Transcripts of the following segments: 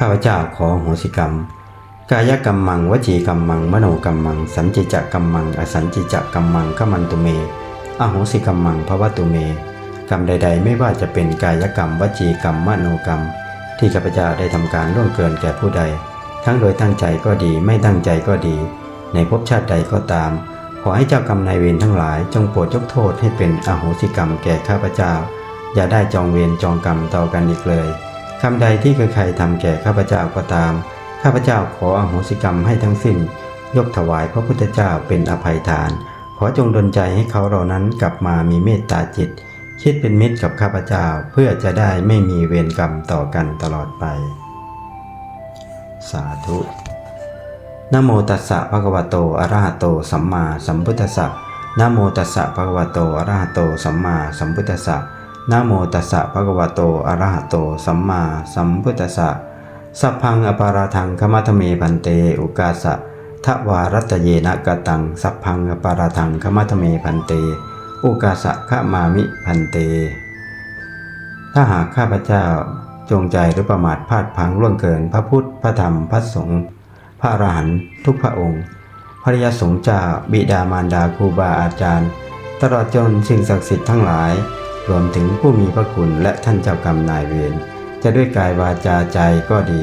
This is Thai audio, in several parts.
ข้าพเจ้าขอโหสิกรรม กายกรรมมังวจีกรรมมัง มโนกรรมมัง สัญจิจกรรมมัง อสัญจิจกรรมมังขมันตุเม อโหสิกรรมมังภวตุเม กรรมใด ๆ ไม่ว่าจะเป็นกายกรรมวจีกรรมมโนกรรม ที่ข้าพเจ้าได้ทำการล่วงเกินแก่ผู้ใด ทั้งโดยตั้งใจก็ดีไม่ตั้งใจก็ดี ในภพชาติใดก็ตาม ขอให้เจ้ากรรมนายเวรทั้งหลาย จงโปรดยกโทษให้เป็นอโหสิกรรมแก่ข้าพเจ้า อย่าได้จองเวรจองกรรมต่อกันอีกเลย คำใดที่ใครๆทำแก่ข้าพเจ้าก็ตาม ข้าพเจ้าขออโหสิกรรมให้ทั้งสิ้น ยกถวายพระพุทธเจ้าเป็นอภัยทาน ขอจงดลใจให้เขาเหล่านั้นกลับมามีเมตตาจิต คิดเป็นมิตรกับข้าพเจ้าเพื่อจะได้ไม่มีเวรกรรมต่อกันตลอดไป สาธุนโมตัสสะภะคะวะโตอะระหะโต สัมมาสัมพุทธัสสะนโมตัสสะภะคะวะโตอะระหะโต สัมมาสัมพุทธัสสะ นะโมตัสสะภะคะวะโต อะระหะโต สัมมาสัมพุทธัสสะ สัพพังอปาราทังคมัทเมพันเต อุกาสะทวารัตเยนะกตัง สัพพังอปาราทังคมัทเมพันเต อุกาสะขะมามิพันเต ถ้าหากข้าพเจ้าจงใจหรือประมาทพลาดพังล่วงเกิน พระพุทธ พระธรรม พระสงฆ์ พระอรหันต์ทุกพระองค์ภริยาสงฆ์เจ้าบิดามารดาครูบาอาจารย์ ตลอดจนสิ่งศักดิ์สิทธิ์ทั้งหลาย รวมถึงผู้มีพระคุณและท่านเจ้ากรรมนายเวรจะด้วยกายวาจาใจก็ดี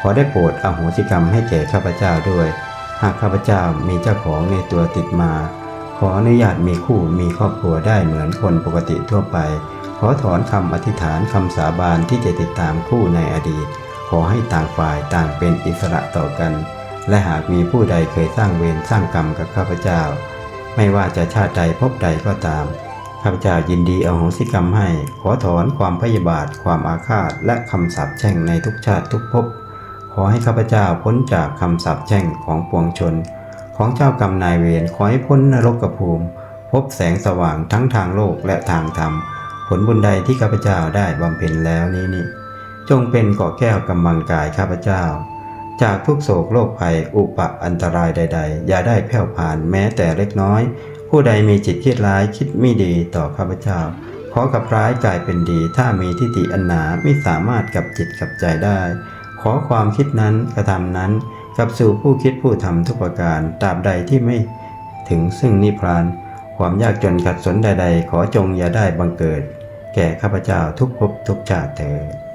ขอได้โปรดอโหสิกรรมให้แก่ข้าพเจ้าด้วย หากข้าพเจ้ามีเจ้าของในตัวติดมา ขออนุญาตมีคู่มีครอบครัวได้เหมือนคนปกติทั่วไป ขอถอนคำอธิษฐานคำสาบานที่จะติดตามคู่ในอดีต ขอให้ต่างฝ่ายต่างเป็นอิสระต่อกัน และหากมีผู้ใดเคยสร้างเวรสร้างกรรมกับข้าพเจ้า ไม่ว่าจะชาติใดภพใดก็ตาม ข้าพเจ้ายินดีเอาโหสิกรรมให้ ขอถอนความพยาบาท ความอาฆาต และคำสาปแช่งในทุกชาติทุกภพ ขอให้ข้าพเจ้าพ้นจากคำสาปแช่งของปวงชน ของเจ้ากรรมนายเวร ขอให้พ้นนรกภูมิ พบแสงสว่างทั้งทางโลกและทางธรรม ผลบุญใดที่ข้าพเจ้าได้บำเพ็ญแล้วนี้นี่จงเป็นเกาะแก้วกำบังกายข้าพเจ้า จากทุกโศกโรคภัยอุปะอันตรายใด ๆ อย่าได้แผ่วผ่านแม้แต่เล็กน้อย ผู้ใดมีจิตคิดร้ายคิดไม่ดีต่อข้าพเจ้า ขอกับร้ายกลายเป็นดี ถ้ามีทิฏฐิอันหนาไม่สามารถกับจิตกับใจได้ ขอความคิดนั้นกระทำนั้นกับสู่ผู้คิดผู้ทำทุกประการตราบใดที่ไม่ถึงซึ่งนิพพาน ความยากจนขัดสนใด ๆ ขอจงอย่าได้บังเกิด แก่ข้าพเจ้าทุกภพทุกชาติเถิด